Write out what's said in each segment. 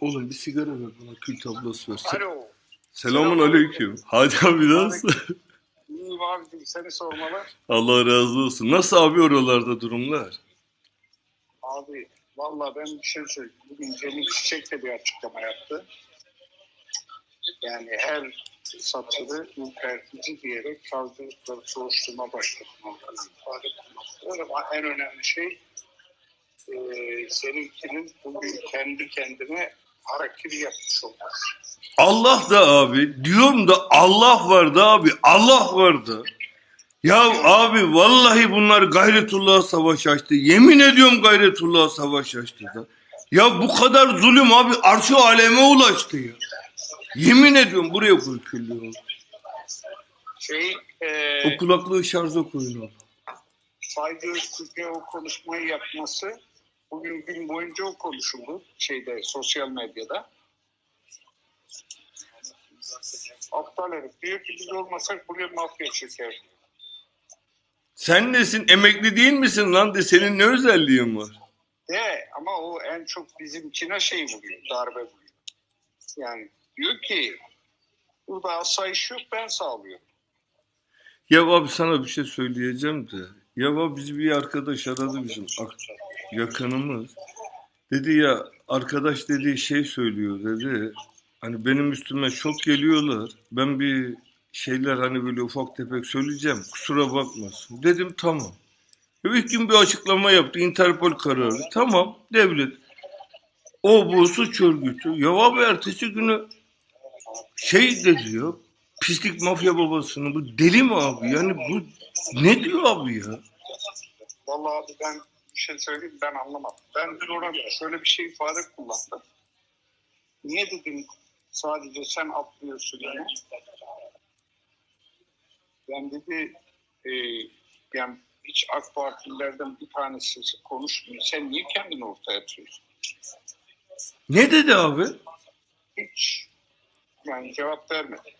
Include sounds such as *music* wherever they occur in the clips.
Oğlum bir sigara ver bana kül tablası ver. Alo. Selamun aleyküm. Hadi abi nasıl? İyiyim abicim seni sormalı. Allah razı olsun. Nasıl abi oralarda durumlar? Abi valla ben bir şey söyleyeyim. Bugün Cemil Çiçek de bir açıklama yaptı. Yani her satırı ürpertici diyerek savcılıkları soruşturma başladı. ifade. Ama en önemli şey e, seninkinin bugün kendi kendine hareketi yapmış olması. Allah da abi diyorum da Allah vardı abi Allah vardı. Ya abi vallahi bunlar gayretullah'a savaş açtı. Yemin ediyorum gayretullah'a savaş açtı da. Ya bu kadar zulüm abi arşı aleme ulaştı ya. Yemin ediyorum buraya küllüğünü. Şey, e, O kulaklığı şarja koyun oğlum. Saygı Öztürk'e o konuşmayı yapması bugün gün boyunca o konuşuldu şeyde sosyal medyada. Aptal herif diyor ki biz olmasak buraya mafya çeker. Sen nesin emekli değil misin lan de senin ne özelliğin var? De ama o en çok bizimkine şey vuruyor, darbe vuruyor. Yani diyor ki burada asayiş yok ben sağlıyorum. Ya abi sana bir şey söyleyeceğim de. Ya abi bizi bir arkadaş aradı bizim ak- yakınımız. Dedi ya arkadaş dediği şey söylüyor dedi. Hani benim üstüme çok geliyorlar. Ben bir şeyler hani böyle ufak tefek söyleyeceğim. Kusura bakmasın. Dedim tamam. İlk gün bir açıklama yaptı. Interpol kararı. Tamam devlet. O bu suç örgütü. Ya abi ertesi günü şey dedi ya pislik mafya babasını bu deli mi abi yani bu ne diyor abi ya Vallahi abi ben bir şey söyleyeyim ben anlamadım. Ben dün orada şöyle bir şey ifade kullandım. Niye dedim sadece sen atlıyorsun yani? Ben dedi e, yani hiç AK Partililerden bir tanesi konuşmuyor. Sen niye kendini ortaya atıyorsun? ne dedi abi Hiç yani cevap vermedi.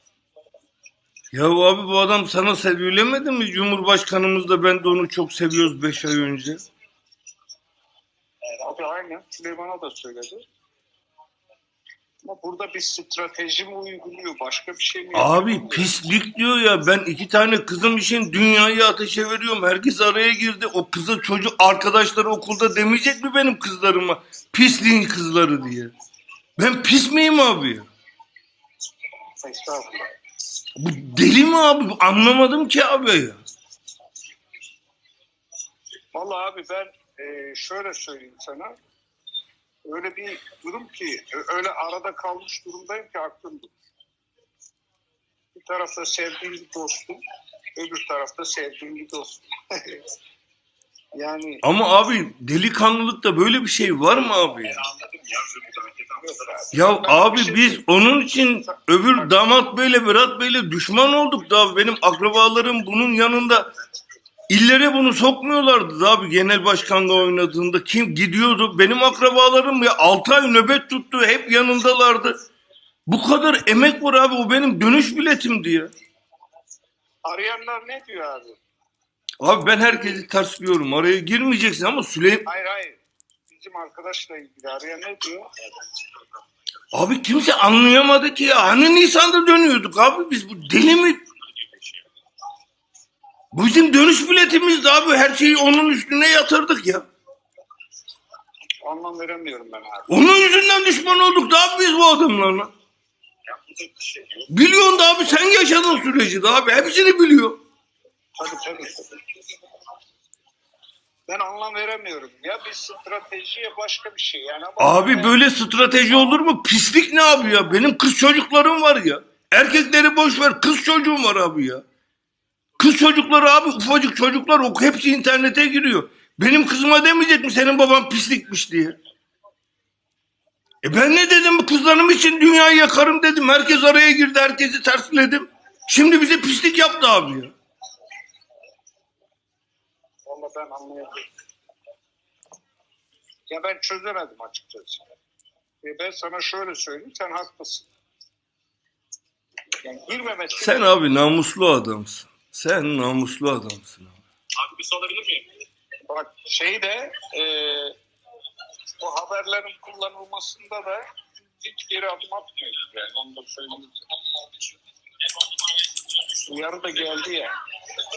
ya abi bu adam sana söylemedi mi Cumhurbaşkanımız da ben de onu çok seviyoruz 5 ay önce Abi aynen Süleyman'a da söyledi. Ama burada bir strateji mi uyguluyor? Başka bir şey mi abi yapıyor? pislik diyor ya ben iki tane kızım için dünyayı ateşe veriyorum herkes araya girdi o kızı çocuk arkadaşları okulda demeyecek mi benim kızlarıma pisliğin kızları diye ben pis miyim abi Estağfurullah. bu deli mi abi anlamadım ki abi ya Vallahi abi ben e, şöyle söyleyeyim sana. Öyle bir durum ki öyle arada kalmış durumdayım ki aklım durur. Bir tarafta sevdiğim bir dostum, öbür tarafta sevdiğim bir dostum. *laughs* yani Ama abi delikanlılıkta böyle bir şey var mı abi ya? Ya abi şey biz onun için öbür damat beyle Berat beyle düşman olduk da benim akrabalarım bunun yanında illere bunu sokmuyorlardı abi genel başkanla oynadığında kim gidiyordu benim akrabalarım ya 6 ay nöbet tuttu hep yanındalardı. Bu kadar emek var abi o benim dönüş biletimdi ya. arayanlar ne diyor abi? Abi ben herkesi tersliyorum araya girmeyeceksin ama Süleyman Hayır hayır. Bizim arkadaşla ilgili arayan ne diyor? Abi kimse anlayamadı ki ya. Hani Nisan'da dönüyorduk abi biz bu deli mi? Bu bizim dönüş biletimizdi abi. Her şeyi onun üstüne yatırdık ya. Anlam veremiyorum ben abi. Onun yüzünden düşman olduk da abi biz bu adamlarla. Biliyorsun da abi sen yaşadın süreci de abi. Hepsini biliyor. Tabii tabii. Ben anlam veremiyorum. Ya bir stratejiye başka bir şey. Yani Abi böyle strateji olur mu? Pislik ne abi ya? Benim kız çocuklarım var ya. Erkekleri boş ver. Kız çocuğum var abi ya. Kız çocukları abi ufacık çocuklar o hepsi internete giriyor. Benim kızıma demeyecek mi senin baban pislikmiş diye. E ben ne dedim kızlarım için dünyayı yakarım dedim. Herkes araya girdi herkesi tersledim. Şimdi bize pislik yaptı abi ya. Vallahi ben anlayamıyorum. Ya ben çözemedim açıkçası. E ben sana şöyle söyleyeyim, sen haklısın. Yani girmemesi... Sen abi namuslu adamsın. Sen namuslu adamsın abi. Abi bir sorabilir miyim? Bak şey de e, bu haberlerin kullanılmasında da hiç geri adım atmıyoruz yani onu da söyleyeyim. Uyarı da geldi ya.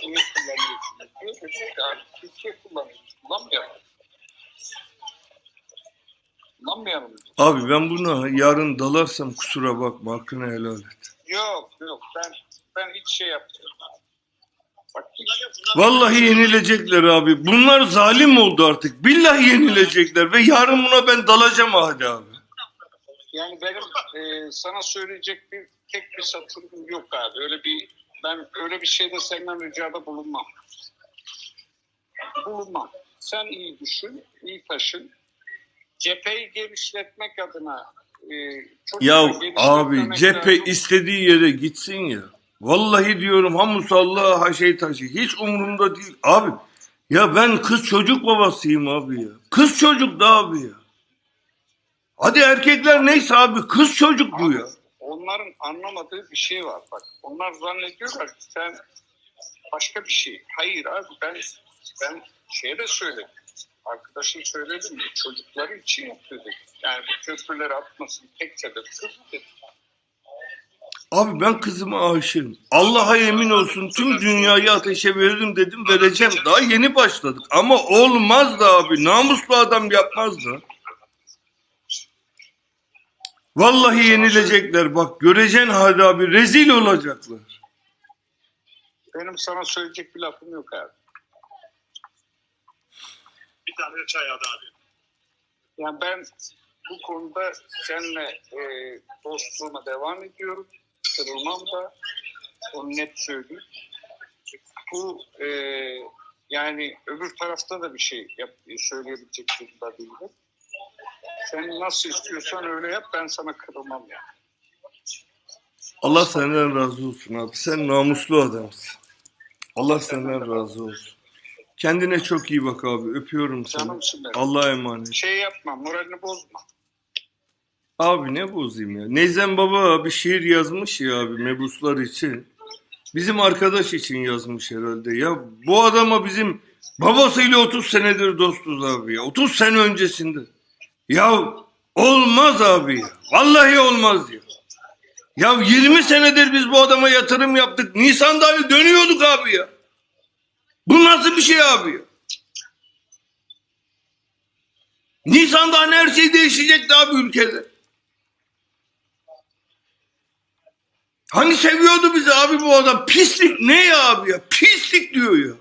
Kimi kullanıyorsunuz diyor. Dedik ki abi Türkiye kullanıyoruz. Kullanmayalım. Kullanmayalım. Abi ben buna yarın dalarsam kusura bakma hakkını helal et. Yok yok ben ben hiç şey yapmıyorum. Vallahi yenilecekler abi. Bunlar zalim oldu artık. Billahi yenilecekler ve yarın buna ben dalacağım hadi abi. Yani benim e, sana söyleyecek bir tek bir satırım yok abi. Öyle bir ben öyle bir şeyde senden ricada bulunmam. Bulunmam. Sen iyi düşün, iyi taşın. Cepheyi genişletmek adına e, Ya abi cephe lazım. istediği yere gitsin ya. Vallahi diyorum ha musalla ha şey taşı. Hiç umurumda değil. Abi ya ben kız çocuk babasıyım abi ya. Kız çocuk da abi ya. Hadi erkekler neyse abi kız çocuk bu ya. Onların anlamadığı bir şey var bak. Onlar zannediyorlar ki sen başka bir şey. Hayır abi ben ben şeye de söyledim. Arkadaşım söyledim ya, çocukları için yapıyor dedim. Yani bu köprüleri atmasın tek sebep kız dedim. Abi ben kızıma aşığım. Allah'a yemin olsun tüm dünyayı ateşe veririm dedim vereceğim. Daha yeni başladık. Ama olmaz da abi. Namuslu adam yapmaz da. Vallahi yenilecekler. Bak göreceksin hadi abi. Rezil olacaklar. Benim sana söyleyecek bir lafım yok abi. Bir tane çay adı abi. Yani ben bu konuda seninle e, dostluğuma devam ediyorum. Kırılmam da. Onu net söyleyeyim. Bu e, yani öbür tarafta da bir şey yap, söyleyebilecek durumda değilim. Sen nasıl istiyorsan öyle yap ben sana kırılmam yani. Allah senden razı olsun abi. Sen namuslu adamsın. Allah senden razı olsun. Kendine çok iyi bak abi. Öpüyorum seni. Allah'a emanet. Şey yapma moralini bozma. Abi ne bozayım ya. Neyzen Baba bir şiir yazmış ya abi mebuslar için. Bizim arkadaş için yazmış herhalde. Ya bu adama bizim babasıyla 30 senedir dostuz abi ya. 30 sene öncesinde. Ya olmaz abi ya. Vallahi olmaz ya. Ya 20 senedir biz bu adama yatırım yaptık. Nisan'da hani dönüyorduk abi ya. Bu nasıl bir şey abi ya? Nisan'da hani her şey değişecekti abi ülkede. Hani seviyordu bizi abi bu adam. Pislik ne ya abi ya? Pislik diyor ya.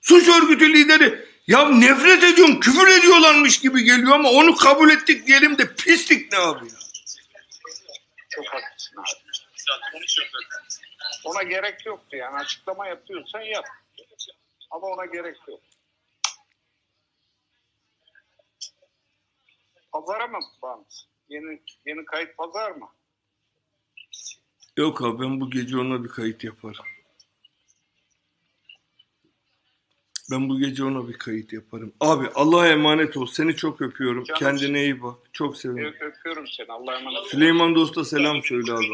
Suç örgütü lideri. Ya nefret ediyorum, küfür ediyorlarmış gibi geliyor ama onu kabul ettik diyelim de pislik ne abi ya? Çok haklısın abi. Ona gerek yoktu yani açıklama yapıyorsan yap. Ama ona gerek yok. Pazara mı bant? Yeni yeni kayıt pazar mı? Yok abi ben bu gece ona bir kayıt yaparım. Ben bu gece ona bir kayıt yaparım. Abi Allah'a emanet ol. Seni çok öpüyorum. Canım. Kendine iyi bak. Çok seviyorum. Öpüyorum seni. Allah'a emanet ol. Süleyman Dost'a selam söyle abi.